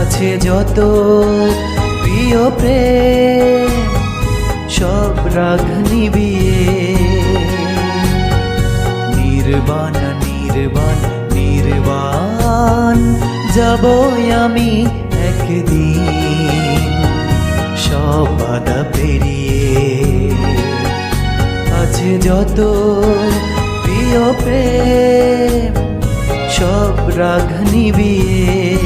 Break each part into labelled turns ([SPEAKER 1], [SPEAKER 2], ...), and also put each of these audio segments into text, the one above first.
[SPEAKER 1] আছে যত প্রিয় প্রেম, সব রাগ নিবিয়ে। নির্বাণ নির্বাণ নির্বাণ, যাব আমি একদিন। সব বাধা পেরিয়ে আছে যত প্রিয় প্রেম সব রাগ নিবিয়ে।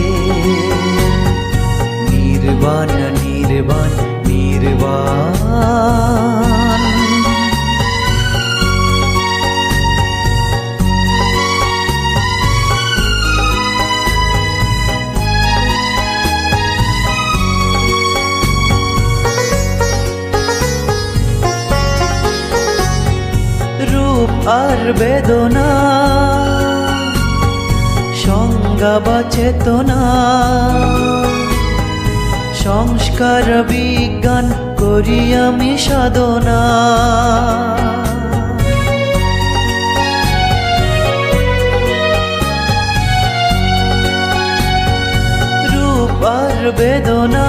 [SPEAKER 1] নির্বাণ নির্বাণ নির্বাণ। আর বেদনা সংজ্ঞা বা চেতনা সংস্কার বিজ্ঞান করি আমি সাধনা। বেদনা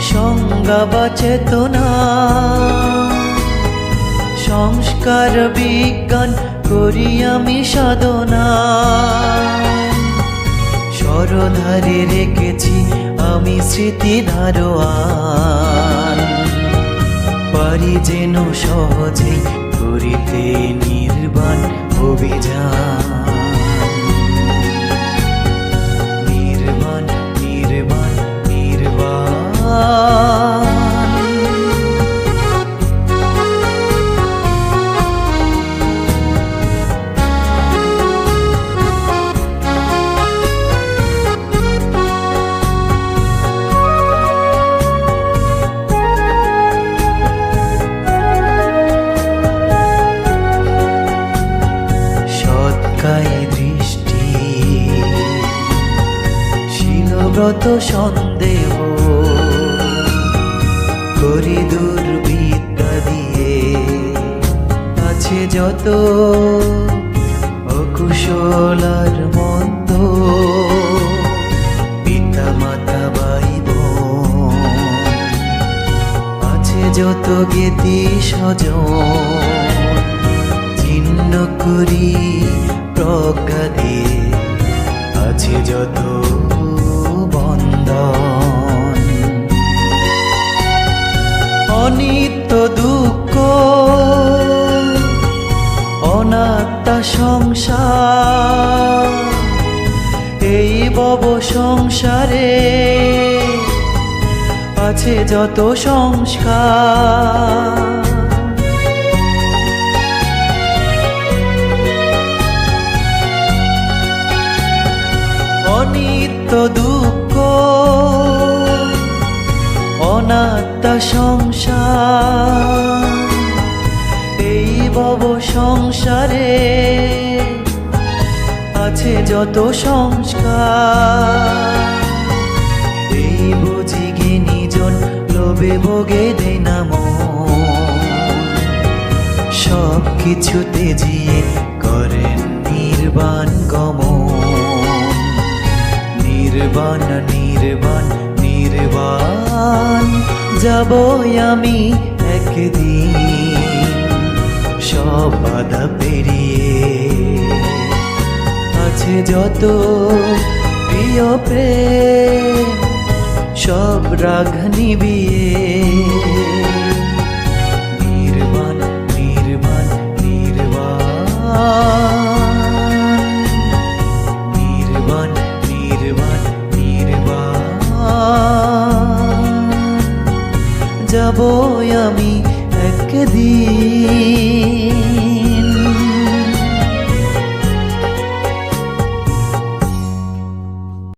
[SPEAKER 1] সংজ্ঞা বা চেতনা সংস্কার বিজ্ঞান করি আমি সাধনা। সরধারে রেখেছি আমি স্মৃতি ধারোয়ান পারি যেন সহজে করিতে নির্বাণ অভিযান। শিলব্রত সন্দেহ। করি দুর্বিদ্যা দিয়ে আছে যত অকুশল আর মন্দ। পিতা মাতা ভাই বোন আছে যত গেতি স্বজন। চিহ্ন করি প্রজ্ঞা দিয়ে আছে যত অনাত্মা সংসার। এই বব সংসারে আছে যত সংস্কার। অনিত্য দুঃখ অনাত্মা সংসার। বব সংসারে। আছে যত সংস্কার। এই বুঝি নিজন লোভে ভোগে দে নাম সব কিছুতে জিয়ে করেন নির্বাণ গমন। নির্বাণ নির্বাণ নির্বাণ। যাব আমি একদিন। সব বাধা পেরিয়ে আছে যত প্রিয় প্রেম, সব রাগ নিবিয়ে। নির্বাণ নির্বাণ নির্বাণ। নির্বাণ নির্বাণ নির্বাণ। যাব আমি একদিন